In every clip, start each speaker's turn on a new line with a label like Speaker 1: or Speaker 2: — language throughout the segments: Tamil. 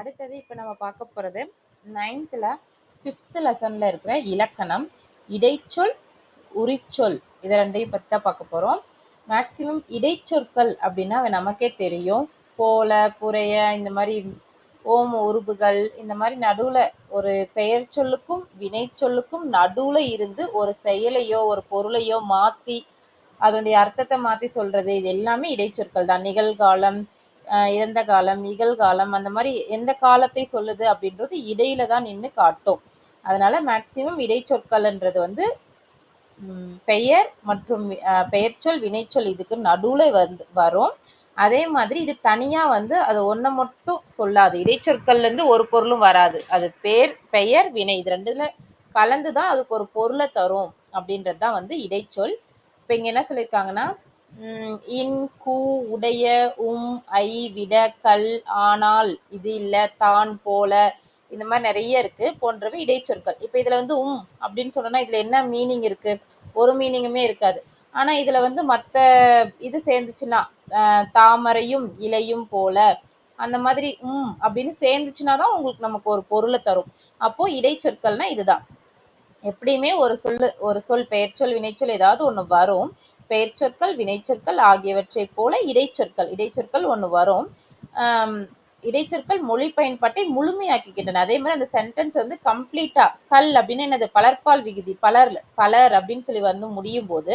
Speaker 1: அடுத்தது இப்போ நம்ம பார்க்க போகிறது நைன்த்தில் ஃபிஃப்த் லெசனில் இருக்கிற இலக்கணம் இடைச்சொல் உரிச்சொல். இது ரெண்டையும் பற்றி தான் பார்க்க போகிறோம் மேக்சிமம் இடைச்சொற்கள் அப்படின்னா நமக்கே தெரியும். போல புறைய இந்த மாதிரி ஓம் உருபுகள் இந்த மாதிரி நடுவில் ஒரு பெயர் சொல்லுக்கும் வினை சொல்லுக்கும் நடுவில் இருந்து ஒரு செயலையோ ஒரு பொருளையோ மாற்றி அதனுடைய அர்த்தத்தை மாற்றி சொல்கிறது இது எல்லாமே இடைச்சொற்கள் தான். நிகழ்காலம் இறந்த காலம் நிகழ்காலம் அந்த மாதிரி எந்த காலத்தை சொல்லுது அப்படின்றது இடையில தான் நின்று காட்டும். அதனால மேக்சிமம் இடைச்சொற்கள்ன்றது வந்து பெயர் மற்றும் பெயர்ச்சொல் வினைச்சொல் இதுக்கு நடுவில் வந்து வரும். அதே மாதிரி இது தனியாக வந்து அது ஒன்றை மட்டும் சொல்லாது. இடைச்சொற்கள்லேருந்து ஒரு பொருளும் வராது. அது பேர் பெயர் வினை இது ரெண்டுல கலந்து தான் அதுக்கு ஒரு பொருளை தரும் அப்படின்றது தான் வந்து இடைச்சொல். இப்போ இங்கே என்ன சொல்லியிருக்காங்கன்னா இன் கு உடைய உம் ஐ விட கல் ஆனால் இது இல்லை தான் போல இந்த மாதிரி நிறைய இருக்கு போன்றவை இடைச்சொற்கள். இப்போ இதுல வந்து உம் அப்படின்னு சொன்னோம்னா இதுல என்ன மீனிங் இருக்கு? ஒரு மீனிங்குமே இருக்காது. ஆனா இதுல வந்து மற்ற இது சேர்ந்துச்சுன்னா தாமரையும் இலையும் போல அந்த மாதிரி உம் அப்படின்னு சேர்ந்துச்சுன்னா தான் உங்களுக்கு நமக்கு ஒரு பொருளை தரும். அப்போ இடைச்சொற்கள்னா இதுதான். எப்படியுமே ஒரு சொல் ஒரு சொல் பெயர்ச்சொல் வினைச்சொல் ஏதாவது ஒன்று வரும். பெயர்ச்சொற்கள் வினைச்சொற்கள் ஆகியவற்றை போல இடைச்சொற்கள். இடைச்சொற்கள் ஒன்று வரும். இடைச்சொற்கள் மொழி பயன்பாட்டை முழுமையாக்கிக்கின்றன அதே மாதிரி அந்த சென்டென்ஸ் வந்து கம்ப்ளீட்டா கல் அப்படின்னு என்னது? பலர்பால் விகுதி பலர் பலர் அப்படின்னு சொல்லி வந்து முடியும் போது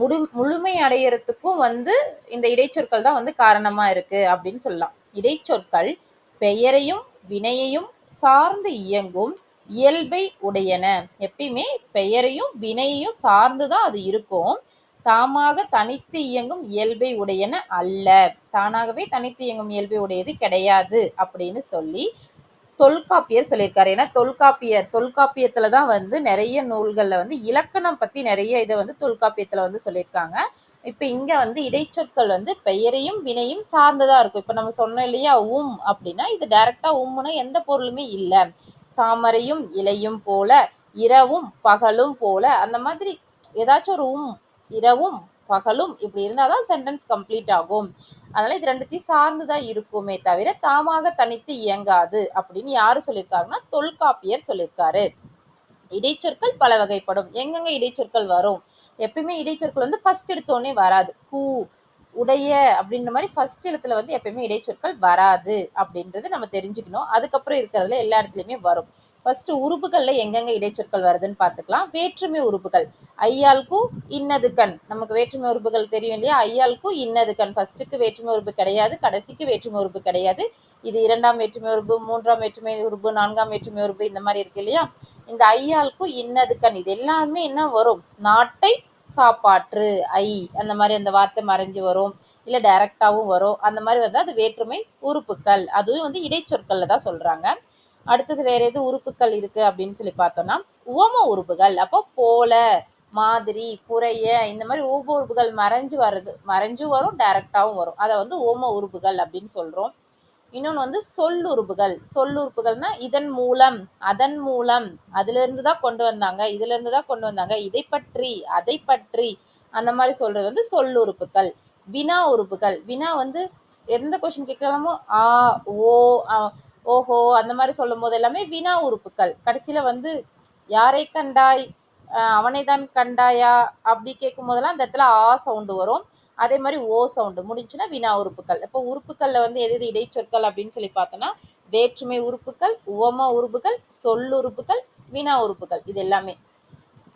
Speaker 1: முழு முழுமை அடையறதுக்கும் வந்து இந்த இடைச்சொற்கள் தான் வந்து காரணமா இருக்கு அப்படின்னு சொல்லலாம். இடைச்சொற்கள் பெயரையும் வினையையும் சார்ந்து இயங்கும் இயல்பை உடையன. எப்பயுமே பெயரையும் வினையையும் சார்ந்து தான் அது இருக்கும். தாமாக தனித்து இயங்கும் இயல்பை உடையன அல்ல. தானாகவே தனித்து இயங்கும் இயல்பை உடையது கிடையாது அப்படின்னு சொல்லி தொல்காப்பியர் சொல்லியிருக்காரு. ஏன்னா தொல்காப்பியர் தொல்காப்பியத்துல தான் வந்து நிறைய நூல்கள்ல வந்து இலக்கணம் பத்தி நிறைய இதை வந்து தொல்காப்பியத்துல வந்து சொல்லியிருக்காங்க. இப்போ இங்க வந்து இடைச்சொற்கள் வந்து பெயரையும் வினையும் சார்ந்துதான் இருக்கும். இப்போ நம்ம சொன்னோம் இல்லையா உம் அப்படின்னா இது டைரக்டா உம்முனா எந்த பொருளுமே இல்லை. தாமரையும் இலையும் போல இரவும் பகலும் போல அந்த மாதிரி ஏதாச்சும் ஒரு உம் இரவும் பகலும் இப்படி இருந்தால் தான் சென்டென்ஸ் கம்ப்ளீட் ஆகும். அதனால இது ரெண்டுத்தையும் சார்ந்து தான் இருக்குமே தவிர தாமாக தனித்து இயங்காது அப்படின்னு யாரு சொல்லியிருக்காருன்னா தொல்காப்பியர் சொல்லியிருக்காரு இடைச்சொற்கள் பல வகைப்படும். எங்கெங்க இடைச்சொற்கள் வரும்? எப்பயுமே இடைச்சொற்கள் வந்து ஃபர்ஸ்ட் எடுத்தோடனே வராது. கூ உடைய அப்படின்ற மாதிரி ஃபர்ஸ்ட் எழுத்துல வந்து எப்பயுமே இடைச்சொற்கள் வராது அப்படின்றது நம்ம தெரிஞ்சுக்கணும். அதுக்கப்புறம் இருக்கிறதுல எல்லா இடத்துலையுமே வரும். ஃபர்ஸ்ட் உறுப்புகள்ல எங்கெங்க இடைச்சொற்கள் வருதுன்னு பார்த்துக்கலாம். வேற்றுமை உறுப்புகள். ஐயாளுக்கு இன்னது கண். நமக்கு வேற்றுமை உறுப்புகள் தெரியும் இல்லையா? ஐயாளுக்கு இன்னது கண். ஃபர்ஸ்ட்டுக்கு வேற்றுமை உறுப்பு கிடையாது. கடைசிக்கு வேற்றுமை உறுப்பு கிடையாது. இது இரண்டாம் வேற்றுமை உறுப்பு மூன்றாம் வேற்றுமை உறுப்பு நான்காம் வேற்றுமை உறுப்பு இந்த மாதிரி இருக்கு இல்லையா? இந்த ஐயாளுக்கும் இன்னது கண். இது எல்லாமே என்ன வரும்? நாட்டை காப்பாற்று. ஐ. அந்த மாதிரி அந்த வார்த்தை மறைஞ்சு வரும். இல்லை டைரக்டாவும் வரும். அந்த மாதிரி வந்து அது வேற்றுமை உறுப்புகள். அதுவும் வந்து இடைச்சொற்கள்ல தான் சொல்றாங்க. அடுத்தது வேற எது உறுப்புகள் இருக்கு அப்படின்னு சொல்லி பார்த்தோம்னா உவம உறுப்புகள். அப்போ போல மாதிரி புறைய இந்த மாதிரி ஊப உறுப்புகள் மறைஞ்சு வர்றது மறைஞ்சும் வரும் டைரக்டாகவும் வரும். அதை வந்து ஓம உறுப்புகள் அப்படின்னு சொல்றோம். இன்னொன்று வந்து சொல்லுறுப்புகள் சொல்லுறுப்புகள்னா இதன் மூலம் அதன் மூலம். அதுலேருந்து தான் கொண்டு வந்தாங்க இதுலேருந்து தான் கொண்டு வந்தாங்க இதை பற்றி அதை பற்றி. அந்த மாதிரி சொல்றது வந்து சொல்லுறுப்புகள் வினா உறுப்புகள். வினா வந்து எந்த கொஸ்டின் கேட்கலாமோ ஆ ஓ ஓஹோ அந்த மாதிரி சொல்லும் போது எல்லாமே வினா உறுப்புகள். கடைசியில வந்து யாரை கண்டாய்? அவனை தான் கண்டாயா? அப்படி கேட்கும் போதெல்லாம் அந்த இடத்துல ஆ சவுண்டு வரும். அதே மாதிரி ஓ சவுண்டு. முடிஞ்சுன்னா வினா உறுப்புகள். இப்போ உறுப்புகள்ல வந்து எது எது இடைச்சொற்கள் அப்படின்னு சொல்லி பார்த்தோன்னா வேற்றுமை உறுப்புகள் உவம உறுப்புகள் சொல்லுறுப்புகள் வினா உறுப்புகள். இது எல்லாமே.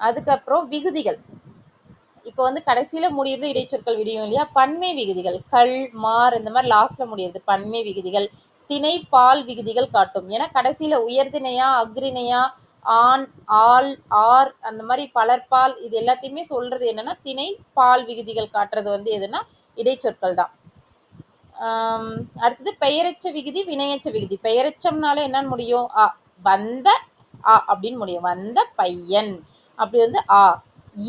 Speaker 1: அதுக்கப்புறம் விகுதிகள். இப்போ வந்து கடைசியில முடியுது இடைச்சொற்கள் விடியும் இல்லையா? பன்மை விகுதிகள். கல் மார் இந்த மாதிரி லாஸ்ட்ல முடியுது பன்மை விகுதிகள். திணை பால் விகுதிகள் காட்டும். ஏன்னா கடைசியில உயர்திணையா அக்ரிணையா ஆண் ஆள் ஆர் அந்த மாதிரி பலர்பால் இது எல்லாத்தையுமே சொல்றது என்னன்னா திணை பால் விகுதிகள் காட்டுறது வந்து எதுனா இடைச்சொற்கள் தான். அடுத்தது பெயரச்ச விகுதி வினையச்ச விகுதி. பெயரச்சம்னால என்னன்னு முடியும்? அ வந்த அ அப்படின்னு முடியும். வந்த பையன். அப்படி வந்து ஆ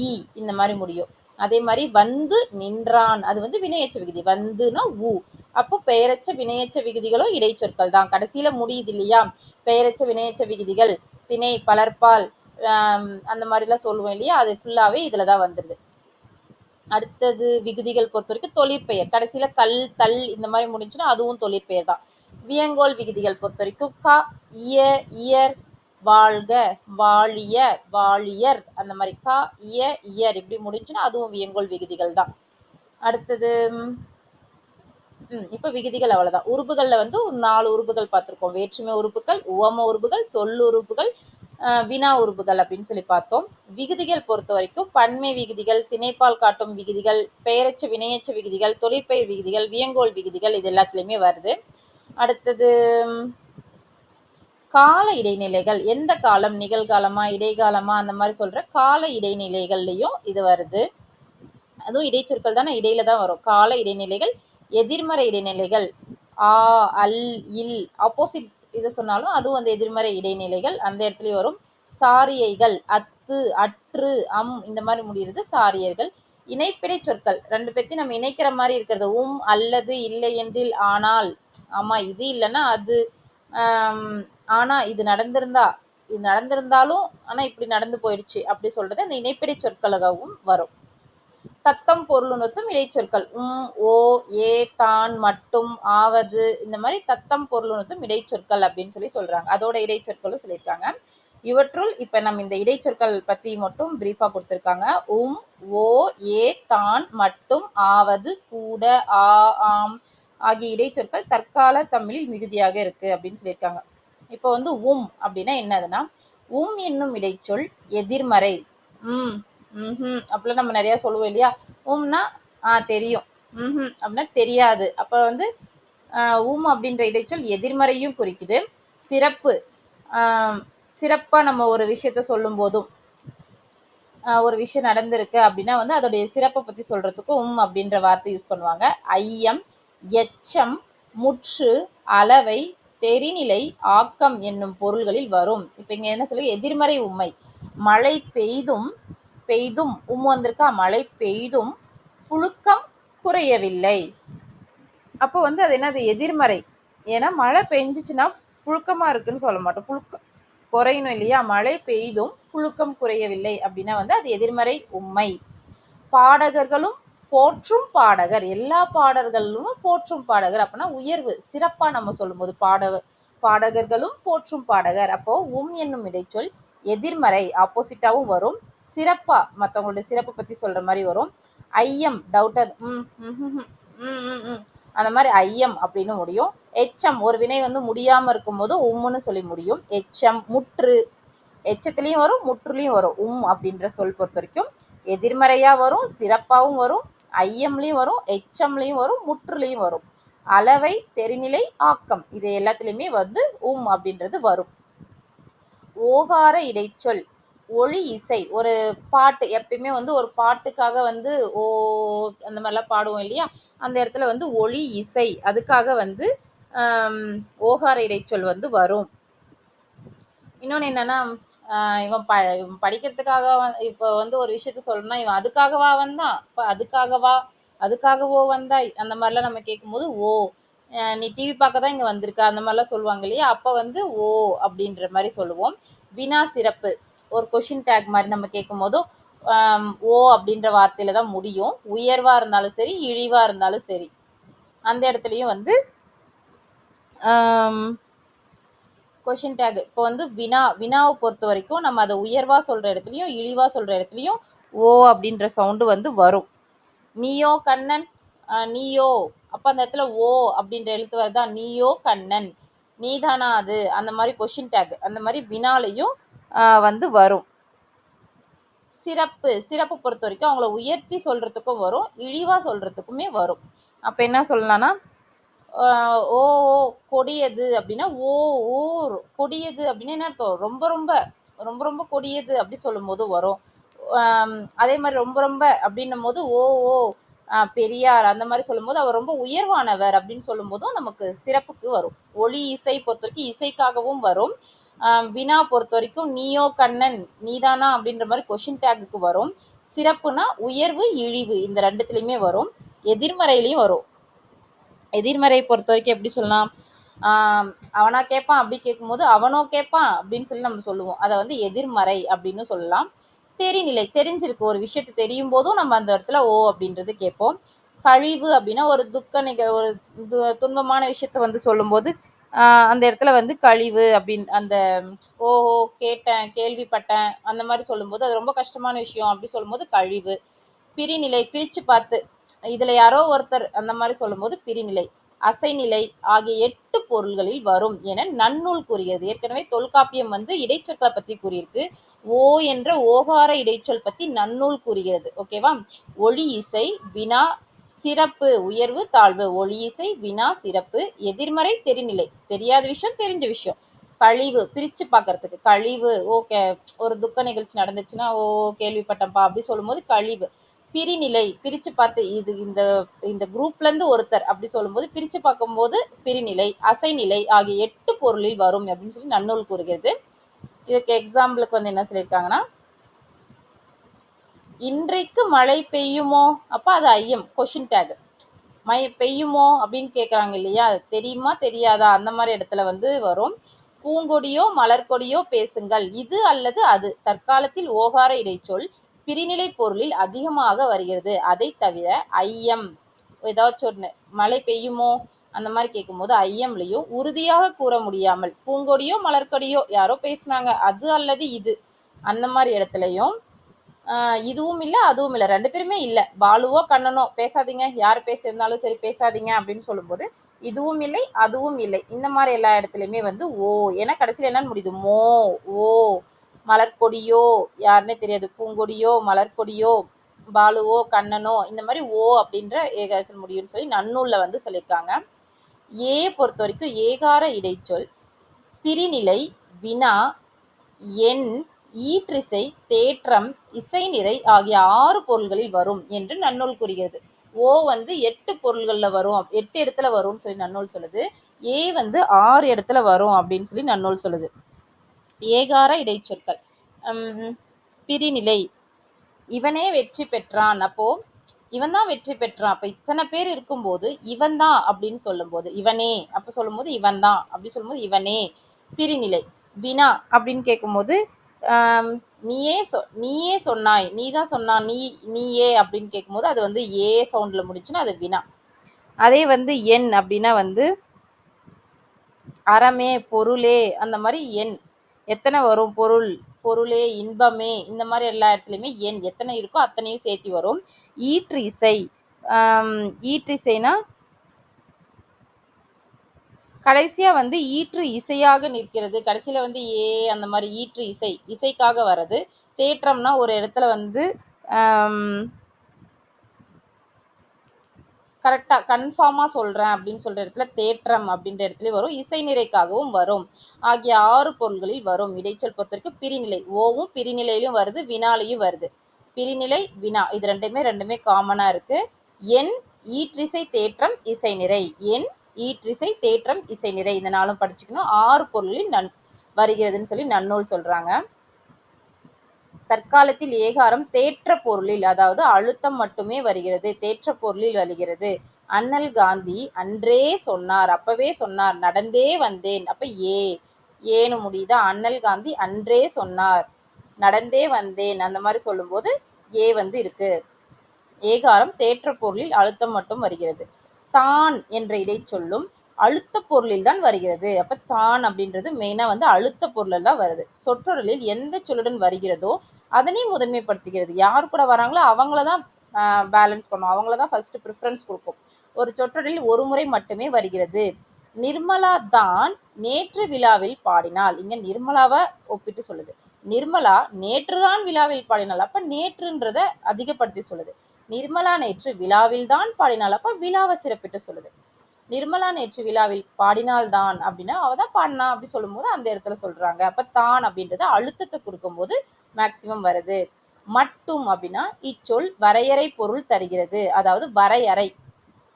Speaker 1: ஈ இந்த மாதிரி முடியும். அதே மாதிரி வந்து நின்றான். அது வந்து வினையச்ச விகுதி. வந்துன்னா ஊ. அப்போ பெயரச்ச வினையச்ச விகுதிகளும் இடைச்சொற்கள் தான். கடைசியில முடியுது இல்லையா? பெயரச்ச வினையச்ச விகுதிகள் திணை பலர்பால் அந்த மாதிரிலாம் சொல்லுவோம் இல்லையா? அது ஃபுல்லாகவே இதில் தான் வந்துடுது அடுத்தது விகுதிகள் பொறுத்த வரைக்கும் தொழிற்பெயர். கடைசியில் கல் தல் இந்த மாதிரி முடிஞ்சுன்னா அதுவும் தொழிற்பெயர் தான். வியங்கோல் விகுதிகள் பொறுத்த வரைக்கும் க இய இயர் வாழ்க வாழிய வாழியர் அந்த மாதிரி. க இய இயர் இப்படி முடிஞ்சுன்னா அதுவும் வியங்கோல் விகுதிகள் தான். அடுத்தது ம் இப்போ விகுதிகள் அவ்வளவுதான். உறுப்புகள்ல வந்து ஒரு நாலு உறுப்புகள் பார்த்திருக்கோம். வேற்றுமை உறுப்புகள் உவம உறுப்புகள் சொல் உறுப்புகள் வினா உறுப்புகள் அப்படின்னு சொல்லி பார்த்தோம். விகுதிகள் பொறுத்த வரைக்கும் பன்மை விகுதிகள் திணைப்பால் காட்டும் விகுதிகள் பெயரச்ச வினையச்ச விகுதிகள் தொழிற்பயிர் விகுதிகள் வியங்கோல் விகுதிகள் இது எல்லாத்துலயுமே வருது. அடுத்தது கால இடைநிலைகள். எந்த காலம்? நிகழ்காலமா இடைக்காலமா அந்த மாதிரி சொல்ற கால இடைநிலைகள்லையும் இது வருது. அதுவும் இடைச்சொற்கள் தானே? இடையில தான் வரும். கால இடைநிலைகள் எதிர்மறை இடைநிலைகள் ஆ அல் இல் ஆப்போசிட் இதை சொன்னாலும் அதுவும் அந்த எதிர்மறை இடைநிலைகள். அந்த இடத்துலயும் வரும். சாரியைகள் அத்து அற்று அம் இந்த மாதிரி முடிகிறது சாரியர்கள். இணைப்பிடை சொற்கள் ரெண்டு பேர்த்தையும் நம்ம இணைக்கிற மாதிரி இருக்கிறது. உம் அல்லது இல்லை என்றில் ஆனால். ஆமா இது இல்லைன்னா அது ஆம், ஆனா இது நடந்திருந்தா இது நடந்திருந்தாலும் ஆனா இப்படி நடந்து போயிடுச்சு. அப்படி சொல்றது அந்த இணைப்பிடை சொற்களாகவும் வரும். தத்தம் பொருளுணர்த்தும் இடைச்சொற்கள். உம் ஓ ஏ தான் மட்டும் ஆவது இந்த மாதிரி தத்தம் பொருளுணர்த்தும் இடைச்சொற்கள் அப்படின்னு சொல்லி சொல்றாங்க. அதோட இடைச்சொற்களும் சொல்லியிருக்காங்க. இவற்றுள் இப்ப நம்ம இந்த இடைச்சொற்கள் பத்தி மட்டும் பிரீஃபா கொடுத்திருக்காங்க. உம் ஓ ஏ தான் மட்டும் ஆவது கூட ஆ ஆம் ஆகிய இடைச்சொற்கள் தற்கால தமிழில் மிகுதியாக இருக்கு அப்படின்னு சொல்லியிருக்காங்க. இப்போ வந்து உம் அப்படின்னா என்னதுன்னா உம் என்னும் இடைச்சொல் எதிர்மறை. உம் ம்ஹும். அப்படிலாம் நம்ம நிறைய சொல்லுவோம் இல்லையா? உம்னா ஆ தெரியும். ம்ஹும். அப்படின்னா தெரியாது. அப்போ வந்து ஆஹ் உம் அப்படின்ற இடைச்சொல் எதிர்மறையும் குறிக்குது. சிறப்பு. ஆஹ் சிறப்பா நம்ம ஒரு விஷயத்த சொல்லும் போதும் ஆஹ் ஒரு விஷயம் நடந்திருக்கு அப்படின்னா வந்து அதோடைய சிறப்பை பத்தி சொல்றதுக்கு உம் அப்படின்ற வார்த்தை யூஸ் பண்ணுவாங்க. ஐயம் எச்சம் முற்று அளவை தெரிநிலை ஆக்கம் என்னும் பொருள்களில் வரும். இப்ப இங்க என்ன சொல்லி எதிர்மறை உண்மை. மழை பெய்தும் பெய்தும் உம் வந்திருக்கா? மழை பெய்தும் புழுக்கம் குறையவில்லை. அப்போ வந்து அது என்னது? எதிர்மறை. ஏன்னா மழை பெஞ்சிச்சுன்னா புழுக்கமா இருக்குன்னு சொல்ல மாட்டோம். புழுக்கம் குறையணும் இல்லையா? மழை பெய்தும் புழுக்கம் குறையவில்லை அப்படின்னா வந்து அது எதிர்மறை உண்மை. பாடகர்களும் போற்றும் பாடகர். எல்லா பாடல்களும் போற்றும் பாடகர். அப்படின்னா உயர்வு சிறப்பா நம்ம சொல்லும்போது பாட பாடகர்களும் போற்றும் பாடகர். அப்போ உம் என்னும் இடைச்சொல் எதிர்மறை ஆப்போசிட்டாவும் வரும். சிறப்பா மற்றவங்களுடைய சிறப்பு பத்தி சொல்ற மாதிரி வரும். ஐயம் டவுட்டர் ம் ம், அந்த மாதிரி ஐயம் அப்படின்னு முடியும். எச்சம் ஒரு வினை வந்து முடியாம இருக்கும்போது உம்முன்னு சொல்லி முடியும். எச்சம் முற்று. எச்சத்துலயும் வரும் முற்றுலையும் வரும். உம் அப்படின்ற சொல் பொறுத்த வரைக்கும் எதிர்மறையா வரும் சிறப்பாகவும் வரும் ஐயம்லையும் வரும் எச்சம்லையும் வரும் முற்றுலையும் வரும். அளவை தெரிநிலை ஆக்கம். இது எல்லாத்துலயுமே வந்து உம் அப்படின்றது வரும். ஓகார இடைச்சொல். ஒளி இசை. ஒரு பாட்டு எப்பயுமே வந்து ஒரு பாட்டுக்காக வந்து ஓ அந்த மாதிரிலாம் பாடுவோம் இல்லையா? அந்த இடத்துல வந்து ஒளி இசை. அதுக்காக வந்து ஓகார இடைச்சொல் வந்து வரும். இன்னொன்று என்னன்னா இவன் ப இவன் படிக்கிறதுக்காக இப்போ வந்து ஒரு விஷயத்த சொல்லணும்னா இவன் அதுக்காகவா வந்தான் இப்போ அதுக்காகவா அதுக்காகவோ வந்தாய்? அந்த மாதிரிலாம் நம்ம கேட்கும்போது ஓ நீ டிவி பார்க்க தான் இங்கே வந்திருக்க. அந்த மாதிரிலாம் சொல்லுவாங்க இல்லையா? அப்போ வந்து ஓ அப்படின்ற மாதிரி சொல்லுவோம். வினா சிறப்பு. ஒரு கொஷின் டேக் மாதிரி நம்ம கேட்கும் போதும் ஓ அப்படின்ற வார்த்தையில தான் முடியும். உயர்வா இருந்தாலும் சரி இழிவா இருந்தாலும் சரி. அந்த இடத்துலயும் வந்து கொஷின் டேக் இப்போ வந்து வினா வினாவை பொறுத்த வரைக்கும் நம்ம அதை உயர்வா சொல்ற இடத்துலையும் இழிவா சொல்ற இடத்துலையும் ஓ அப்படின்ற சவுண்டு வந்து வரும். நீயோ கண்ணன் நீயோ. அப்ப அந்த இடத்துல ஓ அப்படின்ற எழுத்து வருதா நீயோ கண்ணன். நீதானா அது? அந்த மாதிரி கொஷின் டேக் அந்த மாதிரி வினாலையும் வந்து வரும். சிறப்பு சிறப்பு பொறுத்த வரைக்கும் அவங்கள உயர்த்தி சொல்றதுக்கும் வரும் இழிவா சொல்றதுக்குமே வரும். அப்ப என்ன சொல்லலாம்னா ஓ ஓ கொடியது அப்படின்னா ஓ ஓ கொடியது அப்படின்னா என்ன அர்த்தம்? ரொம்ப ரொம்ப ரொம்ப ரொம்ப கொடியது அப்படி சொல்லும்போது வரும். அதே மாதிரி ரொம்ப ரொம்ப அப்படின்னும் போது ஓ ஓ ஆஹ் பெரியார் அந்த மாதிரி சொல்லும்போது அவர் ரொம்ப உயர்வானவர் அப்படின்னு சொல்லும்போதும் நமக்கு சிறப்புக்கு வரும். ஒளி இசை பொறுத்த வரைக்கும் இசைக்காகவும் வரும். வினா பொறுத்த வரைக்கும் நீயோ கண்ணன் நீதானா அப்படின்ற மாதிரி கொஷின் டேக்குக்கு வரும். சிறப்புனா உயர்வு இழிவு இந்த ரெண்டுத்துலயுமே வரும். எதிர்மறையிலையும் வரும். எதிர்மறை பொறுத்த வரைக்கும் எப்படி சொல்லலாம்? ஆஹ் அவனா கேட்பான் அப்படி கேட்கும்போது அவனோ கேட்பான் அப்படின்னு சொல்லி நம்ம சொல்லுவோம். அதை வந்து எதிர்மறை அப்படின்னு சொல்லலாம். தெரிநிலை தெரிஞ்சிருக்கு. ஒரு விஷயத்தை தெரியும் போதும் நம்ம அந்த இடத்துல ஓ அப்படின்றது கேட்போம். கழிவு அப்படின்னா ஒரு துக்க நிக ஒரு து- துன்பமான விஷயத்த வந்து சொல்லும்போது அந்த இடத்துல வந்து கழிவு அப்படின் அந்த ஓஹோ கேட்டேன் கேள்விப்பட்டேன் அந்த மாதிரி சொல்லும்போது அது ரொம்ப கஷ்டமான விஷயம் அப்படி சொல்லும்போது கழிவு. பிரிநிலை பிரிச்சு பார்த்து இதுல யாரோ ஒருத்தர் அந்த மாதிரி சொல்லும்போது பிரிநிலை அசைநிலை ஆகிய எட்டு பொருள்களில் வரும் என நன்னூல் கூறுகிறது. ஏற்கனவே தொல்காப்பியம் வந்து இடைச்சொற்களை பத்தி கூறியிருக்கு. ஓ என்ற ஓகார இடைச்சொல் பத்தி நன்னூல் கூறுகிறது. ஓகேவா? ஒளி இசை வினா சிறப்பு உயர்வு தாழ்வு ஒளி இசை வினா சிறப்பு எதிர்மறை தெரிநிலை. தெரியாத விஷயம் தெரிஞ்ச விஷயம். கழிவு பிரிச்சு பார்க்கறதுக்கு. கழிவு ஓகே ஒரு துக்க நிகழ்ச்சி நடந்துச்சுன்னா ஓ கேள்விப்பட்டேன்ப்பா அப்படி சொல்லும்போது கழிவு. பிரிநிலை பிரிச்சு பார்த்து இது இந்த இந்த குரூப்ல இருந்து ஒருத்தர் அப்படி சொல்லும்போது பிரிச்சு பார்க்கும்போது பிரிநிலை அசைநிலை ஆகிய எட்டு பொருளில் வரும் அப்படின்னு சொல்லி நன்னூல் கூறுகிறது. இதுக்கு எக்ஸாம்பிளுக்கு வந்து என்ன சொல்லியிருக்காங்கன்னா இன்றைக்கு மழை பெய்யுமோ? அப்ப அது ஐயம் கொஷின் டேக் மை பெய்யுமோ? அப்படின்னு கேட்குறாங்க இல்லையா? தெரியுமா? தெரியாதா? அந்த மாதிரி இடத்துல வந்து வரும். பூங்கொடியோ மலர்கொடியோ பேசுங்கள். இது அல்லது அது? தற்காலத்தில் ஓகார இடைச்சொல் பிரிநிலை பொருளில் அதிகமாக வருகிறது. அதை தவிர ஐயம். ஏதாச்சும் ஒன்று மழை பெய்யுமோ? அந்த மாதிரி கேட்கும்போது ஐயம்லையும் உறுதியாக கூற முடியாமல் பூங்கொடியோ மலர்கொடியோ யாரோ பேசுனாங்க. அது அல்லது இது. அந்த மாதிரி இடத்துலையும் இதுவும் இல்லை அதுவும் இல்லை. ரெண்டு பேருமே இல்லை. பாலுவோ கண்ணனோ பேசாதீங்க. யார் பேசியிருந்தாலும் சரி பேசாதீங்க அப்படின்னு சொல்லும்போது இதுவும் இல்லை அதுவும் இல்லை. இந்த மாதிரி எல்லா இடத்துலையுமே வந்து ஓ ஏன்னா கடைசியில் என்னன்னு முடியுது. மோ ஓ மலர்கொடியோ யாருன்னே தெரியாது. பூங்கொடியோ மலர்கொடியோ பாலுவோ கண்ணனோ இந்த மாதிரி ஓ அப்படின்ற ஏகாச்சல் முடியும்னு சொல்லி நன்னூல்ல வந்து சொல்லியிருக்காங்க. ஏ பொறுத்த வரைக்கும் ஏகார இடைச்சொல் பிரிநிலை வினா எண் ஈற்றிசை தேற்றம் இசைநிறை ஆகிய ஆறு பொருள்களில் வரும் என்று நன்னூல் கூறுகிறது. ஓ வந்து எட்டு பொருள்களில் வரும். எட்டு இடத்துல வரும்னு சொல்லி நன்னூல் சொல்லுது. ஏ வந்து ஆறு இடத்துல வரும் அப்படின்னு சொல்லி நன்னூல் சொல்லுது. ஏகார இடைச்சொற்கள். பிரிநிலை. இவனே வெற்றி பெற்றான். அப்போ இவன் தான் வெற்றி பெற்றான். அப்ப இத்தனை பேர் இருக்கும்போது இவன் தான் அப்படின்னு சொல்லும்போது இவனே. அப்ப சொல்லும்போது இவன் தான். அப்படி சொல்லும்போது இவனே. பிரிநிலை. வினா அப்படின்னு கேட்கும்போது நீயே சொ நீயே சொன்னாய். நீ தான் சொன்னா நீ நீயே அப்படின்னு கேட்கும்போது அது வந்து ஏ சவுண்ட்ல முடிச்சுன்னா அது வினா. அதே வந்து என் அப்படின்னா வந்து அறமே பொருளே அந்த மாதிரி எண் எத்தனை வரும்? பொருள் பொருளே இன்பமே இந்த மாதிரி எல்லா இடத்துலையுமே எண் எத்தனை இருக்கோ அத்தனையும் சேர்த்து வரும். ஈற்று இசை கடைசியாக கடைசியா வந்து ஈற்று இசையாக நிற்கிறது. கடைசியில வந்து ஏ அந்த மாதிரி ஈற்று இசை இசைக்காக வர்றது. தேற்றம்னா ஒரு இடத்துல வந்து கரெக்டாக கன்ஃபார்மாக சொல்கிறேன் அப்படின்னு சொல்கிற இடத்துல தேற்றம் அப்படின்ற இடத்துல வரும். இசை நிறைக்காகவும் வரும். ஆகிய ஆறு பொருள்களில் வரும். இடைச்சொல் பொறுத்த வரைக்கும் பிரிநிலை. ஓவும் பிரிநிலையிலும் வருது. வினாலையும் வருது. பிரிநிலை வினா. இது ரெண்டுமே ரெண்டுமே காமனாக இருக்குது என் ஈற்றிசை தேற்றம் இசை நிறை. என் ஈற்றிசை தேற்றம் இசை நிறை. இந்த நாளும் படிச்சுக்கணும். ஆறு பொருளில் நன் வருகிறதுன்னு சொல்லி நன்னூல் சொல்றாங்க. தற்காலத்தில் ஏகாரம் தேற்ற பொருளில் அதாவது அழுத்தம் மட்டுமே வருகிறது. தேற்ற பொருளில் வருகிறது. அண்ணல் காந்தி அன்றே சொன்னார். அப்பவே சொன்னார். நடந்தே வந்தேன். அப்ப ஏ ஏன்னு முடியுதா? அண்ணல் காந்தி அன்றே சொன்னார். நடந்தே வந்தேன். அந்த மாதிரி சொல்லும்போது ஏ வந்து இருக்கு. ஏகாரம் தேற்ற பொருளில் அழுத்தம் மட்டும் வருகிறது. தான் என்ற இடைச்சொல்லும் அழுத்த பொருளில் தான் வருகிறது. அப்ப தான் அப்படின்றது மெயினா வந்து அழுத்த பொருளில் தான் வருது. சொற்றொடலில் எந்த சொல்லுடன் வருகிறதோ அதனையும் முதன்மைப்படுத்துகிறது. யார் கூட வராங்களோ அவங்கள தான் பேலன்ஸ் பண்ணும். அவங்கள தான் ஃபர்ஸ்ட் ப்ரிஃபரன்ஸ் கொடுக்கும். ஒரு சொற்றொடரில் ஒரு முறை மட்டுமே வருகிறது. நிர்மலா தான் நேற்று விழாவில் பாடினாள். இங்க நிர்மலாவை ஒப்பிட்டு சொல்லுது. நிர்மலா நேற்றுதான் விழாவில் பாடினாள். அப்ப நேற்றுன்றத அதிகப்படுத்தி சொல்லுது. நிர்மலா நேற்று விழாவில் தான் பாடினாள். அப்ப விழாவை சிறப்பிட்டு சொல்லுது. நிர்மலா நேற்று விழாவில் பாடினால்தான் அப்படின்னா அவ தான் பாடினா அப்படி சொல்லும்போது அந்த இடத்துல சொல்றாங்க. அப்ப தான் அப்படின்றத அழுத்தத்தை கொடுக்கும் போது மேக்சிமம் வருது. மட்டும் அப்படின்னா இச்சொல் வரையறை பொருள் தருகிறது. அதாவது வரையறை.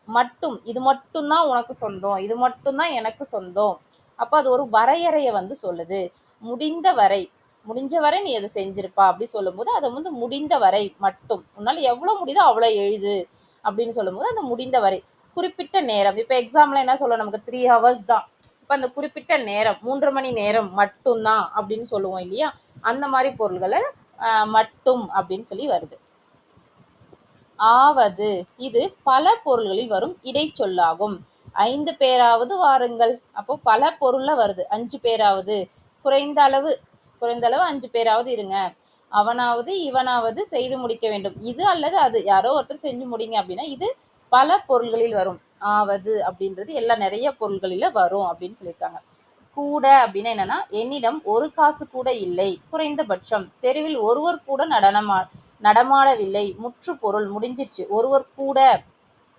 Speaker 1: மட்டும். இது மட்டும்தான் உனக்கு சொந்தம். இது மட்டும்தான் எனக்கு சொந்தம். அப்ப அது ஒரு வரையறையை வந்து சொல்லுது. முடிந்த வரை. முடிஞ்ச வரை நீ அதை செஞ்சிருப்பா அப்படி சொல்லும்போது அதை வந்து முடிந்த வரை மட்டும். உன்னால எவ்வளவு முடியுதோ அவ்வளவு எழுது அப்படின்னு சொல்லும்போது அந்த முடிந்த வரை குறிப்பிட்ட நேரம். இப்ப எக்ஸாம்ல என்ன சொல்லுவோம்? நமக்கு த்ரீ ஹவர்ஸ் தான். இப்ப அந்த குறிப்பிட்ட நேரம் மூன்று மணி நேரம் மட்டும்தான் அப்படின்னு சொல்லுவோம் இல்லையா? அந்த மாதிரி பொருள்களை மட்டும் அப்படின்னு சொல்லி வருது. ஆவது இது பல பொருள்களில் வரும் இடைச்சொல்லாகும். ஐந்து பேராவது வாருங்கள். அப்போ பல பொருள்ல வருது. அஞ்சு பேராவது. குறைந்த அளவு குறைந்த அளவு அஞ்சு பேராவது இருங்க. அவனாவது இவனாவது செய்து முடிக்க வேண்டும். இது அல்லது அது. யாரோ ஒருத்தர் செஞ்சு முடிங்க அப்படின்னா இது பல பொருள்களில் வரும். ஆவது அப்படின்றது எல்லாம் நிறைய பொருள்களில வரும் அப்படின்னு சொல்லியிருக்காங்க. கூட அப்படின்னா என்னன்னா என்னிடம் ஒரு காசு கூட இல்லை. குறைந்தபட்சம். தெருவில் ஒருவர் கூட நடனமா நடமாடவில்லை. முற்று பொருள் முடிஞ்சிருச்சு. ஒருவர் கூட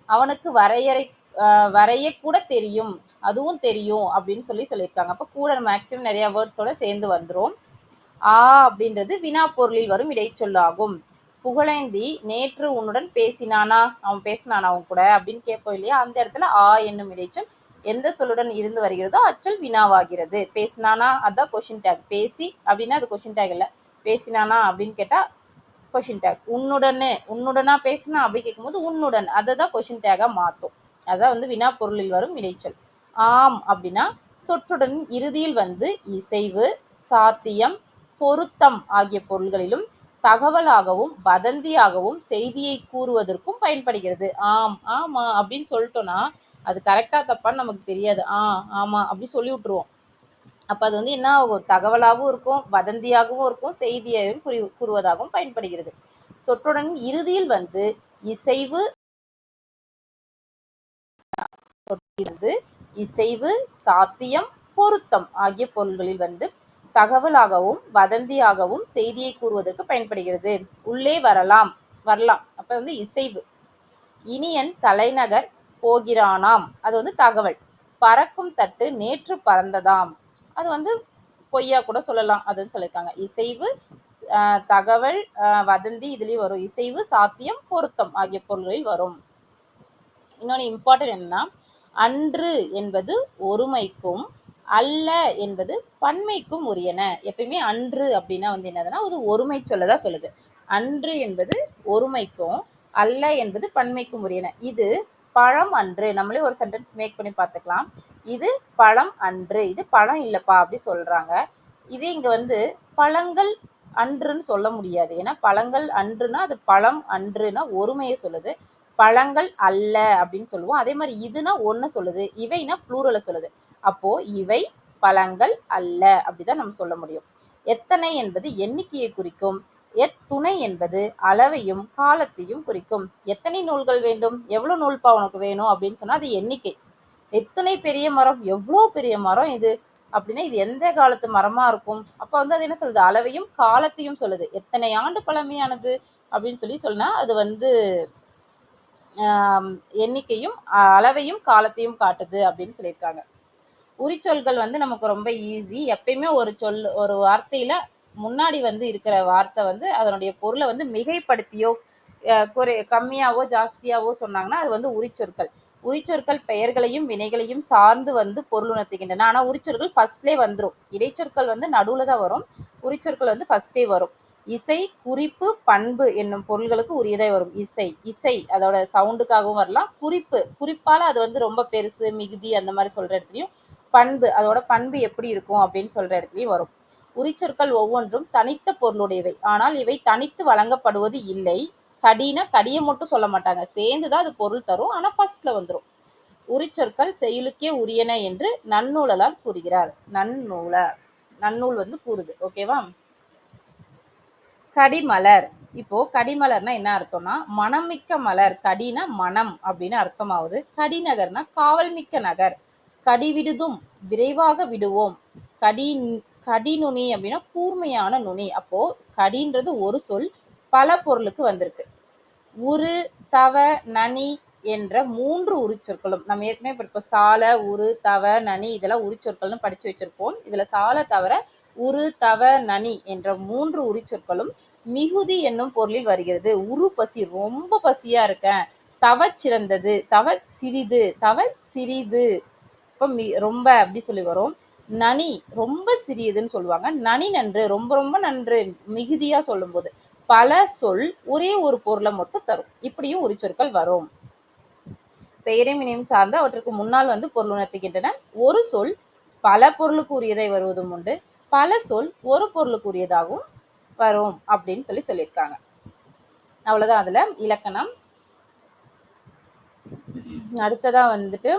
Speaker 1: அவனுக்கு வரையறை ஆஹ் வரைய கூட தெரியும். அதுவும் தெரியும் அப்படின்னு சொல்லி சொல்லியிருக்காங்க. அப்போ கூட மேக்சிமம் நிறைய வேர்ட்ஸோட சேர்ந்து வந்துரும். ஆ அப்படின்றது வினா பொருளில் வரும் இடைச்சொல்லாகும். புகழேந்தி நேற்று உன்னுடன் பேசினானா? அவன் பேசினானா அவன் கூட? அப்படின்னு கேட்போம் இல்லையா? அந்த இடத்துல ஆ என்னும் இடைச்சொல் எந்த சொல்லுடன் இருந்து வருகிறதோ அச்சொல் வினாவாகிறது. பேசினானா? அதான் கொஷின் டேக் பேசி அப்படின்னா அது கொஷின் டேக் இல்லை. பேசினானா அப்படின்னு கேட்டா கொஷின் டேக் உன்னுடனே உன்னுடனா பேசினா அப்படி கேட்கும்போது உன்னுடன். அதை தான் கொஷின் டேகா மாற்றும் அதான் வந்து வினா பொருளில் வரும் இடைச்சொல். ஆம் அப்படின்னா சொற்றுடன் இறுதியில் வந்து இசைவு சாத்தியம் பொருத்தம் ஆகிய பொருள்களிலும் தகவலாகவும் வதந்தியாகவும் செய்தியை கூறுவதற்கும் பயன்படுகிறது. ஆம் ஆமா அப்படின்னு சொல்லிட்டோம்னா அது கரெக்டா தப்பான்னு நமக்கு தெரியாது. ஆ ஆமா அப்படி சொல்லி விட்டுருவோம். அப்ப அது வந்து என்ன ஆகும்? தகவலாகவும் இருக்கும் வதந்தியாகவும் இருக்கும் செய்தியையும் கூறி கூறுவதாகவும் பயன்படுகிறது. சொற்றுடன் இறுதியில் வந்து இசைவு வந்து இசைவு சாத்தியம் பொருத்தம் ஆகிய பொருள்களில் வந்து தகவலாகவும் வதந்தியாகவும் செய்தியை கூறுவதற்கு பயன்படுகிறது. உள்ளே வரலாம். வரலாம். அப்ப வந்து இசைவு. இனியன் தலைநகர் போகிறானாம். அது வந்து தகவல். பறக்கும் தட்டு நேற்று பறந்ததாம். அது வந்து பொய்யா கூட சொல்லலாம் அதுன்னு சொல்லியிருக்காங்க. இசைவு ஆஹ் தகவல் வதந்தி இதுலயும் வரும். இசைவு சாத்தியம் பொருத்தம் ஆகிய பொருள்களில் வரும். இன்னொன்று இம்பார்ட்டன்ட் என்னன்னா அன்று என்பது ஒருமைக்கும் அல்ல என்பது பன்மைக்கும் உரியன. எப்பயுமே அன்று அப்படின்னா வந்து என்னதுன்னா அது ஒருமை சொல்லதான் சொல்லுது. அன்று என்பது ஒருமைக்கும் அல்ல என்பது பன்மைக்கும் உரியன. இது பழம் அன்று. நம்மளே ஒரு சென்டென்ஸ் மேக் பண்ணி பார்த்துக்கலாம். இது பழம் அன்று. இது பழம் இல்லைப்பா அப்படி சொல்றாங்க. இது இங்க வந்து பழங்கள் அன்றுன்னு சொல்ல முடியாது. ஏன்னா பழங்கள் அன்றுனா அது பழம் அன்றுனா ஒருமையை சொல்லுது. பழங்கள் அல்ல அப்படின்னு சொல்லுவோம். அதே மாதிரி இதுனா ஒன்று சொல்லுது. இவைனா ப்ளூரலை சொல்லுது. அப்போ இவை பழங்கள் அல்ல அப்படிதான் நம்ம சொல்ல முடியும். எத்தனை என்பது எண்ணிக்கையை குறிக்கும். எத்துணை என்பது அளவையும் காலத்தையும் குறிக்கும். எத்தனை நூல்கள் வேண்டும்? எவ்வளவு நூல்பா உனக்கு வேணும்? அப்படின்னு சொன்னா அது எண்ணிக்கை. எத்தனை பெரிய மரம்? எவ்வளோ பெரிய மரம் இது? அப்படின்னா இது எந்த காலத்து மரமா இருக்கும்? அப்ப வந்து அது என்ன சொல்லுது? அளவையும் காலத்தையும் சொல்லுது. எத்தனை ஆண்டு பழமையானது? அப்படின்னு சொல்லி சொன்னா அது வந்து ஆஹ் எண்ணிக்கையும் அஹ் அளவையும் காலத்தையும் காட்டுது அப்படின்னு சொல்லியிருக்காங்க. உரிச்சொல்கள் வந்து நமக்கு ரொம்ப ஈஸி எப்பயுமே ஒரு சொல் ஒரு வார்த்தையில முன்னாடி வந்து இருக்கிற வார்த்தை வந்து அதனுடைய பொருளை வந்து மிகைப்படுத்தியோ குறை கம்மியாவோ ஜாஸ்தியாவோ சொன்னாங்கன்னா அது வந்து உரிச்சொற்கள். உரிச்சொற்கள் பெயர்களையும் வினைகளையும் சார்ந்து வந்து பொருள் உணர்த்துகின்றன. ஆனால் உரிச்சொற்கள் ஃபர்ஸ்ட்லேயே வந்துடும் இடைச்சொற்கள் வந்து நடுவில் தான் வரும். உரிச்சொற்கள் வந்து ஃபர்ஸ்டே வரும். இசை குறிப்பு பண்பு என்னும் பொருள்களுக்கு உரியதே வரும். இசை இசை அதோட சவுண்டுக்காகவும் வரலாம். குறிப்பு குறிப்பால் அது வந்து ரொம்ப பெருசு மிகுதி அந்த மாதிரி சொல்கிற இடத்துலையும் பண்பு அதோட பண்பு எப்படி இருக்கும் அப்படின்னு சொல்ற இடத்துலயும் வரும். உரிச்சொற்கள் ஒவ்வொன்றும் தனித்த பொருளுடையவை. ஆனால் இவை தனித்து வழங்கப்படுவது இல்லை. கடினா கடியை மட்டும் சொல்ல மாட்டாங்க. சேர்ந்துதான் அது பொருள் தரும். ஆனா ஃபர்ஸ்ட்ல வந்துடும் உரிச்சொற்கள் செயலுக்கே உரியன என்று நன்னூலால் கூறுகிறார். நன்னூல நன்னூல் வந்து கூறுது. ஓகேவா கடிமலர். இப்போ கடிமலர்னா என்ன அர்த்தம்னா மனமிக்க மலர் கடினா மனம் அப்படின்னு அர்த்தமாவது. கடிநகர்னா காவல் மிக்க நகர். கடிவிடுதும் விரைவாக விடுவோம். கடி கடிநுனி அப்படின்னா கூர்மையான நுனி. அப்போ கடின்றது ஒரு சொல் பல பொருளுக்கு வந்திருக்கு. உரு தவ நனி என்ற மூன்று உரிச்சொற்களும் நம்ம ஏற்கனவே படிப்போம் சால உரு தவ நனி இதெல்லாம் உரிச்சொற்கள்னு படிச்சு வச்சிருப்போம். இதுல சால தவிர உரு தவ நனி என்ற மூன்று உரிச்சொற்களும் மிகுதி என்னும் பொருளில் வருகிறது. உரு பசி ரொம்ப பசியா இருக்கேன். தவ சிறந்தது தவ சிறிது தவ சிறிது. இப்போ மி ரொம்ப அப்படி சொல்லி வரும். நனி ரொம்ப சிறியதுன்னு சொல்லுவாங்க. நனி நன்று ரொம்ப ரொம்ப நன்று மிகுதியா சொல்லும்போது பல சொல் ஒரே ஒரு பொருளை மட்டும் தரும். இப்படியும் உரிச்சொற்கள் வரும். பெயரையும் இணையும் சார்ந்து அவற்றுக்கு முன்னால் வந்து பொருள் உணர்த்துகின்றன. ஒரு சொல் பல பொருளுக்கு உரியதை வருவதும் உண்டு. பல சொல் ஒரு பொருளுக்கு உரியதாகவும் வரும் அப்படின்னு சொல்லி சொல்லியிருக்காங்க. அவ்வளவுதான் அதுல இலக்கணம். அடுத்ததா வந்துட்டு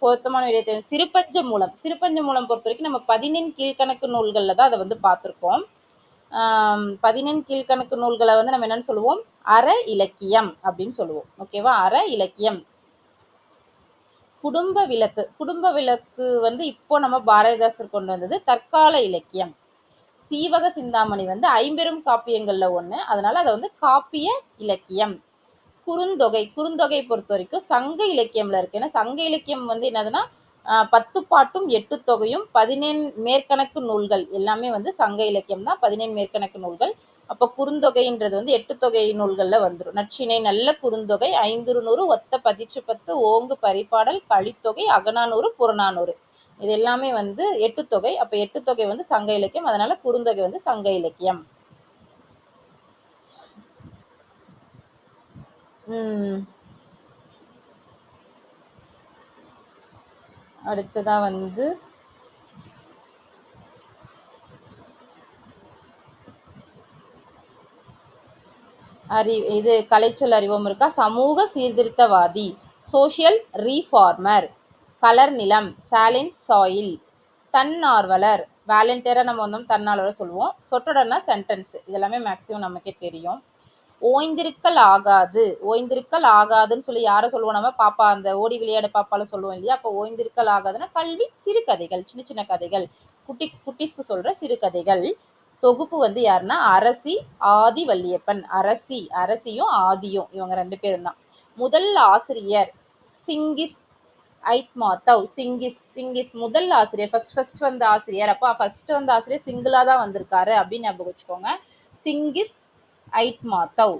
Speaker 1: பொருத்தமான விடயத்தை சிறுபஞ்ச மூலம். சிறுபஞ்ச மூலம் பொறுத்த வரைக்கும் நம்ம பதினெண் கீழ்கணக்கு நூல்களில் தான் அதை வந்து பார்த்துருக்கோம். பதினெண் கீழ்கணக்கு நூல்களை வந்து நம்ம என்னன்னு சொல்லுவோம்? அற இலக்கியம் அப்படின்னு சொல்லுவோம். ஓகேவா அற இலக்கியம். குடும்ப விளக்கு. குடும்ப விளக்கு வந்து இப்போ நம்ம பாரதிதாசர் கொண்டு வந்தது தற்கால இலக்கியம். சீவக சிந்தாமணி வந்து ஐம்பெரும் காப்பியங்கள்ல ஒன்று அதனால அதை வந்து காப்பிய இலக்கியம். குறுந்தொகை குறுந்தொகை பொறுத்த வரைக்கும் சங்க இலக்கியம்ல இருக்கு. ஏன்னா சங்க இலக்கியம் வந்து என்னதுன்னா பத்து பாட்டும் எட்டு தொகையும் பதினேழு மேற்கணக்கு நூல்கள் எல்லாமே வந்து சங்க இலக்கியம் தான். பதினேழு மேற்கணக்கு நூல்கள். அப்போ குறுந்தொகைன்றது வந்து எட்டு தொகை நூல்கள்ல வந்துடும் நச்சினை நல்ல குறுந்தொகை ஐந்துறு நூறு ஒத்த பதிற்று பத்து ஓங்கு பரிபாடல் கழித்தொகை அகநானூறு புறநானூறு. இது எல்லாமே வந்து எட்டு தொகை. அப்ப எட்டு தொகை வந்து சங்க இலக்கியம். அதனால குறுந்தொகை வந்து சங்க இலக்கியம். உம் அடுத்ததா வந்து அறி இது கலைச்சொல் அறிவும் இருக்கா? சமூக சீர்திருத்தவாதி சோஷியல் ரீஃபார்மர் கலர் நிலம் சாலின் சாயில் தன்னார்வலர் வேலண்டியராக நம்ம வந்து தன்னார்வலர் சொல்லுவோம். சொற்றொடர்னா சென்டென்ஸ் இதெல்லாமே மேக்ஸிமம் நமக்கே தெரியும். ஓய்ந்திருக்கல் ஆகாது. ஓய்ந்திருக்கல் ஆகாதுன்னு சொல்லி யாரை சொல்லுவோம் நம்ம? பாப்பா அந்த ஓடி விளையாட பாப்பால சொல்லுவோம் இல்லையா? அப்போ ஓய்ந்திருக்கல் ஆகாதுன்னா கல்வி சிறுகதைகள் சின்ன சின்ன கதைகள். குட்டி குட்டிஸ்க்கு சொல்ற சிறுகதைகள். தொகுப்பு வந்து யாருன்னா? அரசி ஆதி வள்ளியப்பன் அரசி அரசியும் ஆதியும். இவங்க ரெண்டு பேரும் தான். முதல் ஆசிரியர் சிங்கிஸ் ஐத்மாத்தவ். சிங்கிஸ் சிங்கிஸ் முதல் ஆசிரியர். ஃபர்ஸ்ட் ஃபர்ஸ்ட் வந்த ஆசிரியர். அப்போ ஃபர்ஸ்ட் வந்த ஆசிரியர் சிங்கிளாக தான் வந்திருக்காரு அப்படின்னு ஞாபகம் வச்சுக்கோங்க. சிங்கிஸ் ஐத்மாத்தவ்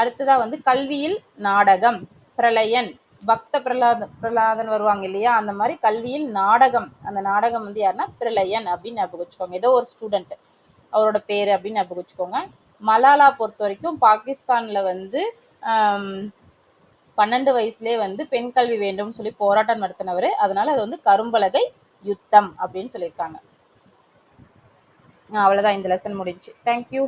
Speaker 1: அடுத்ததா வந்து கல்வியில் நாடகம் பிரளயன் பக்த பிரலாத பிரலாதன் வருவாங்க இல்லையா? அந்த மாதிரி கல்வியில் நாடகம். அந்த நாடகம் வந்து யாருன்னா பிரளயன் அப்படின்னு ஞாபகம் வச்சுக்கோங்க. ஏதோ ஒரு ஸ்டூடெண்ட் அவரோட பேர் அப்படின்னு ஞாபகம் வச்சுக்கோங்க. மலாலா பொறுத்த வரைக்கும் பாகிஸ்தான்ல வந்து பன்னெண்டு வயசுலேயே வந்து பெண் கல்வி வேண்டும்னு சொல்லி போராட்டம் நடத்தினவர். அதனால அது வந்து கரும்பலகை யுத்தம் அப்படின்னு சொல்லியிருக்காங்க. அவ்வளோதான் இந்த லெசன் முடிஞ்சு. தேங்க்யூ